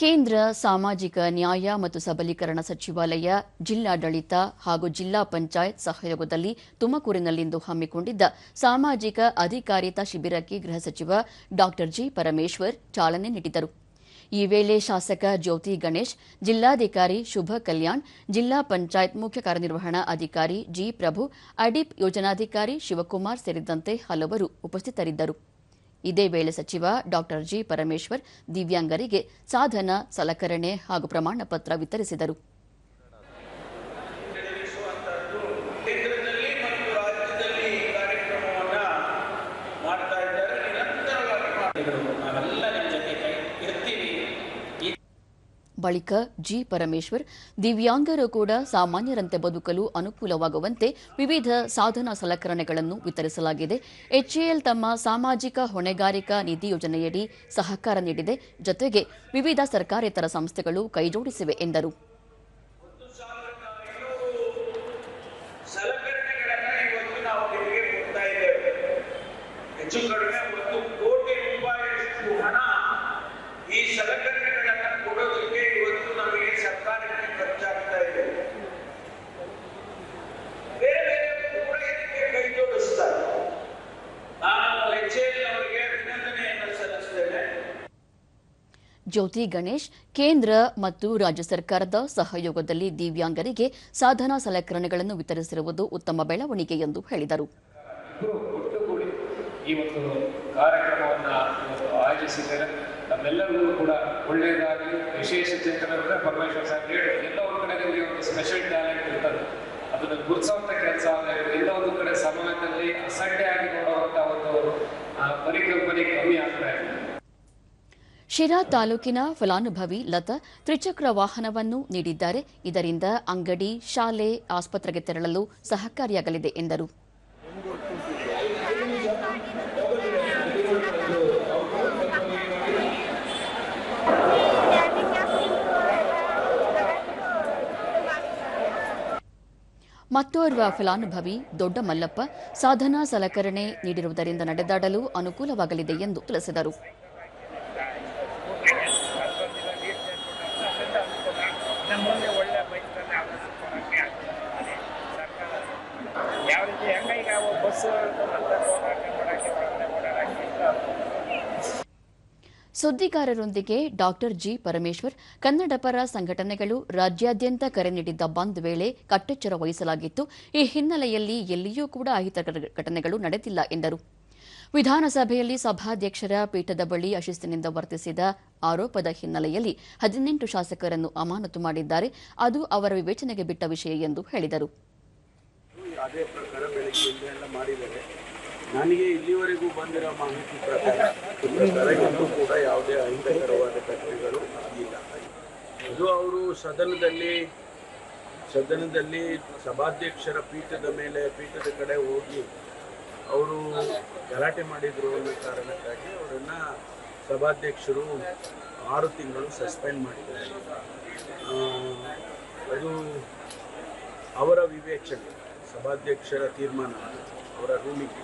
ಕೇಂದ್ರ ಸಾಮಾಜಿಕ ನ್ಯಾಯ ಮತ್ತು ಸಬಲೀಕರಣ ಸಚಿವಾಲಯ, ಜಿಲ್ಲಾಡಳಿತ ಹಾಗೂ ಜಿಲ್ಲಾ ಪಂಚಾಯತ್ ಸಹಯೋಗದಲ್ಲಿ ತುಮಕೂರಿನಲ್ಲಿಂದು ಹಮ್ಮಿಕೊಂಡಿದ್ದ ಸಾಮಾಜಿಕ ಅಧಿಕಾರಿತಾ ಶಿಬಿರಕ್ಕೆ ಗೃಹ ಸಚಿವ ಡಾ ಜಿ ಪರಮೇಶ್ವರ್ ಚಾಲನೆ ನೀಡಿದರು. ಈ ವೇಳೆ ಶಾಸಕ ಜ್ಯೋತಿ ಗಣೇಶ್, ಜಿಲ್ಲಾಧಿಕಾರಿ ಶುಭ ಕಲ್ಯಾಣ್, ಜಿಲ್ಲಾ ಪಂಚಾಯತ್ ಮುಖ್ಯ ಕಾರ್ಯನಿರ್ವಹಣಾ ಅಧಿಕಾರಿ ಜಿ ಪ್ರಭು, ಅಡಿಪ್ ಯೋಜನಾಧಿಕಾರಿ ಶಿವಕುಮಾರ್ ಸೇರಿದಂತೆ ಹಲವರು ಉಪಸ್ಥಿತರಿದ್ದರು. ಇದೇ ವೇಳೆ ಸಚಿವ ಡಾ ಜಿ ಪರಮೇಶ್ವರ್ ದಿವ್ಯಾಂಗರಿಗೆ ಸಾಧನ ಸಲಕರಣೆ ಹಾಗೂ ಪ್ರಮಾಣ ಪತ್ರ ವಿತರಿಸಿದರು. ನಡೆಸುವಂತಹದ್ದು ಕೇಂದ್ರದಲ್ಲಿ ಮತ್ತು ರಾಜ್ಯದಲ್ಲಿ ಈ ಕಾರ್ಯಕ್ರಮವನ್ನ ಮಾಡ್ತಾ ಇದ್ದಾರೆ ನಿರಂತರವಾಗಿ ಮಾಡಿದರು ನಾವೆಲ್ಲ ನಿಮ್ಮ ಜೊತೆ ಕೈ ಇರ್ತೀವಿ ಈ ಬಳಿಕ ಜಿ ಪರಮೇಶ್ವರ್ ದಿವ್ಯಾಂಗರು ಕೂಡ ಸಾಮಾನ್ಯರಂತೆ ಬದುಕಲು ಅನುಕೂಲವಾಗುವಂತೆ ವಿವಿಧ ಸಾಧನ ಸಲಕರಣೆಗಳನ್ನು ವಿತರಿಸಲಾಗಿದೆ. ಎಚ್ಎಎಲ್ ತಮ್ಮ ಸಾಮಾಜಿಕ ಹೊಣೆಗಾರಿಕಾ ನಿಧಿ ಯೋಜನೆಯಡಿ ಸಹಕಾರ ನೀಡಿದೆ. ಜೊತೆಗೆ ವಿವಿಧ ಸರ್ಕಾರೇತರ ಸಂಸ್ಥೆಗಳು ಕೈಜೋಡಿಸಿವೆ ಎಂದರು. ಹೆಚ್ಚು ಕಡಿಮೆ ಜ್ಯೋತಿ ಗಣೇಶ್, ಕೇಂದ್ರ ಮತ್ತು ರಾಜ್ಯ ಸರ್ಕಾರದ ಸಹಯೋಗದಲ್ಲಿ ದಿವ್ಯಾಂಗರಿಗೆ ಸಾಧನಾ ಸಲಕರಣೆಗಳನ್ನು ವಿತರಿಸಿರುವುದು ಉತ್ತಮ ಬೆಳವಣಿಗೆ ಎಂದು ಹೇಳಿದರು. ಈ ಒಂದು ಕಾರ್ಯಕ್ರಮವನ್ನು ಆಯೋಜಿಸಿದ್ದಾರೆ. ನಮ್ಮೆಲ್ಲರಿಗೂ ಕೂಡ ಒಳ್ಳೆಯದಾಗಿ ವಿಶೇಷ ಚಿಂತನೆ ಪರಮೇಶ್ವರ್ ಸಾಹೇಬ್ ಹೇಳಿ ಎಲ್ಲ ಒಂದು ಕಡೆ ಒಂದು ಸ್ಪೆಷಲ್ ಟ್ಯಾಲೆಂಟ್ ಇರ್ತದೆ. ಅದನ್ನು ಗುರುತಿಸುವಂಥ ಕೆಲಸ ಎಲ್ಲ ಒಂದು ಕಡೆ ಸಮಾಜದಲ್ಲಿ ಅಸಡ್ಡೆ ಆಗಿ ನೋಡುವಂಥ ಒಂದು ಪರಿಕಲ್ಪನೆ ಶಿರಾ ತಾಲೂಕಿನ ಫಲಾನುಭವಿ ಲತಾ ತ್ರಿಚಕ್ರ ವಾಹನವನ್ನು ನೀಡಿದ್ದಾರೆ. ಇದರಿಂದ ಅಂಗಡಿ, ಶಾಲೆ, ಆಸ್ಪತ್ರೆಗೆ ತೆರಳಲು ಸಹಕಾರಿಯಾಗಲಿದೆ ಎಂದರು. ಮತ್ತೋರ್ವ ಫಲಾನುಭವಿ ದೊಡ್ಡ ಮಲ್ಲಪ್ಪ ಸಾಧನಾ ಸಲಕರಣೆ ನೀಡಿರುವುದರಿಂದ ನಡೆದಾಡಲು ಅನುಕೂಲವಾಗಲಿದೆ ಎಂದು ತಿಳಿಸಿದರು. ಒಳ್ಳೆ ಆಗ್ತದೆ ಸರ್ಕಾರ ಯಾವ ರೀತಿ ಈಗ ಇಲ್ಲ. ಸುದ್ದಿಗಾರರೊಂದಿಗೆ ಡಾಕ್ಟರ್ ಜಿ ಪರಮೇಶ್ವರ್, ಕನ್ನಡ ಪರ ಸಂಘಟನೆಗಳು ರಾಜ್ಯಾದ್ಯಂತ ಕರೆ ನೀಡಿದ್ದ ಬಂದ್ ವೇಳೆ ಕಟ್ಟೆಚ್ಚರ ವಹಿಸಲಾಗಿತ್ತು. ಈ ಹಿನ್ನೆಲೆಯಲ್ಲಿ ಎಲ್ಲಿಯೂ ಕೂಡ ಅಹಿತಕರ ಘಟನೆಗಳು ನಡೆದಿಲ್ಲ ಎಂದರು. ವಿಧಾನಸಭೆಯಲ್ಲಿ ಸಭಾಧ್ಯಕ್ಷರ ಪೀಠದ ಬಳಿ ಅಶಿಸ್ತಿನಿಂದ ವರ್ತಿಸಿದ ಆರೋಪದ ಹಿನ್ನೆಲೆಯಲ್ಲಿ ಹದಿನೆಂಟು ಶಾಸಕರನ್ನು ಅಮಾನತು ಮಾಡಿದ್ದಾರೆ. ಅದು ಅವರ ವಿವೇಚನೆಗೆ ಬಿಟ್ಟ ವಿಷಯ ಎಂದು ಹೇಳಿದರು. ನನಗೆ ಇಲ್ಲಿವರೆಗೂ ಬಂದಿರೋ ಮಾಹಿತಿ ಪ್ರಕಾರ ಕೂಡ ಯಾವುದೇ ಅಹಿತಕರವಾದ ಘಟನೆಗಳು ಆಗಿಲ್ಲ. ಅದು ಅವರು ಸದನದಲ್ಲಿ ಸದನದಲ್ಲಿ ಸಭಾಧ್ಯಕ್ಷರ ಪೀಠದ ಮೇಲೆ, ಪೀಠದ ಕಡೆ ಹೋಗಿ ಅವರು ಗಲಾಟೆ ಮಾಡಿದ್ರು ಅನ್ನೋ ಕಾರಣಕ್ಕಾಗಿ ಅವರನ್ನ ಸಭಾಧ್ಯಕ್ಷರು ಆರು ತಿಂಗಳು ಸಸ್ಪೆಂಡ್ ಮಾಡಿದ್ದಾರೆ. ಅದು ಅವರ ವಿವೇಚನೆ, ಸಭಾಧ್ಯಕ್ಷರ ತೀರ್ಮಾನ, ಅವರ ರೂಮಿಗೆ.